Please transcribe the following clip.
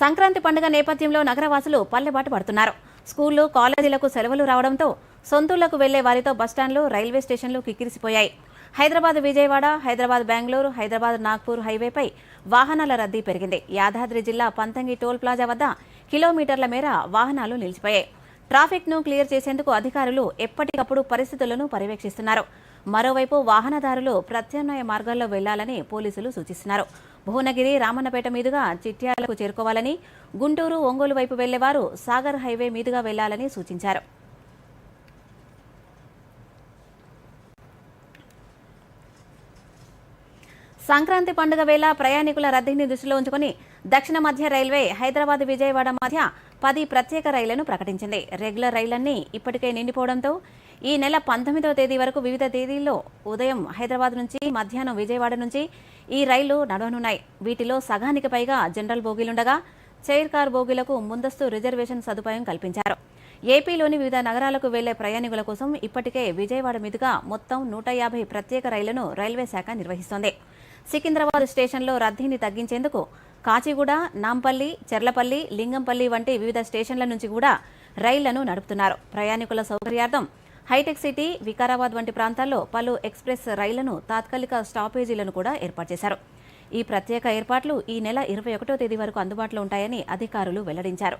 సంక్రాంతి పండుగ నేపథ్యంలో నగరవాసులు పల్లెబాటు పడుతున్నారు. స్కూళ్ళు కాలేజీలకు సెలవులు రావడంతో సొంతూళ్ళకు వెళ్ళే వారితో బస్టాండ్లు రైల్వే స్టేషన్లు కిక్కిరిసిపోయాయి. హైదరాబాద్ విజయవాడ హైదరాబాద్ బెంగళూరు హైదరాబాద్ నాగ్పూర్ హైవేపై వాహనాల రద్దీ పెరిగింది. యాదాద్రి జిల్లా పంతంగి టోల్ ప్లాజా వద్ద కిలోమీటర్ల మేర వాహనాలు నిలిచిపోయాయి. ట్రాఫిక్ను క్లియర్ చేసేందుకు అధికారులు ఎప్పటికప్పుడు పరిస్థితులను పర్యవేక్షిస్తున్నారు. మరోవైపు వాహనదారులు ప్రత్యామ్నాయ మార్గాల్లో వెళ్ళాలని పోలీసులు సూచిస్తున్నారు. భువనగిరి రామన్నపేట మీదుగా చిట్యాలకు చేరుకోవాలని గుంటూరు ఒంగోలు వైపు వెళ్ళేవారు సాగర్ హైవే మీదుగా వెళ్ళాలని సూచించారు. సంక్రాంతి పండుగ వేళ ప్రయాణికుల రద్దీని దృష్టిలో ఉంచుకుని దక్షిణ మధ్య రైల్వే హైదరాబాద్ విజయవాడ మధ్య పది ప్రత్యేక రైళ్ళను ప్రకటించింది. రెగ్యులర్ రైళ్ళన్నీ ఇప్పటికే నిండిపోవడంతో ఈ నెల పంతొమ్మిదవ తేదీ వరకు వివిధ తేదీల్లో ఉదయం హైదరాబాద్ నుంచి మధ్యాహ్నం విజయవాడ నుంచి ఈ రైళ్ళు నడవనున్నాయి. వీటిలో సగానికి పైగా జనరల్ బోగీలుండగా చైర్ కార్ బోగీలకు ముందస్తు రిజర్వేషన్ సదుపాయం కల్పించారు. ఏపీలోని వివిధ నగరాలకు వెళ్ళే ప్రయాణికుల కోసం ఇప్పటికే విజయవాడ మీదుగా మొత్తం నూట యాభై ప్రత్యేక రైళ్ళను రైల్వే శాఖ నిర్వహిస్తోంది. సికింద్రాబాద్ స్టేషన్లో రద్దీని తగ్గించేందుకు కాచిగూడ నాంపల్లి చెర్లపల్లి లింగంపల్లి వంటి వివిధ స్టేషన్ల నుంచి కూడా రైళ్ళను నడుపుతున్నారు. ప్రయాణికుల సౌకర్యార్థం హైటెక్ సిటీ వికారాబాద్ వంటి ప్రాంతాల్లో పలు ఎక్స్ప్రెస్ రైళ్ళను తాత్కాలిక స్టాపేజీలను కూడా ఏర్పాటు చేశారు. ఈ ప్రత్యేక ఏర్పాట్లు ఈ నెల ఇరవై ఒకటో తేదీ వరకు అందుబాటులో ఉంటాయని అధికారులు వెల్లడించారు.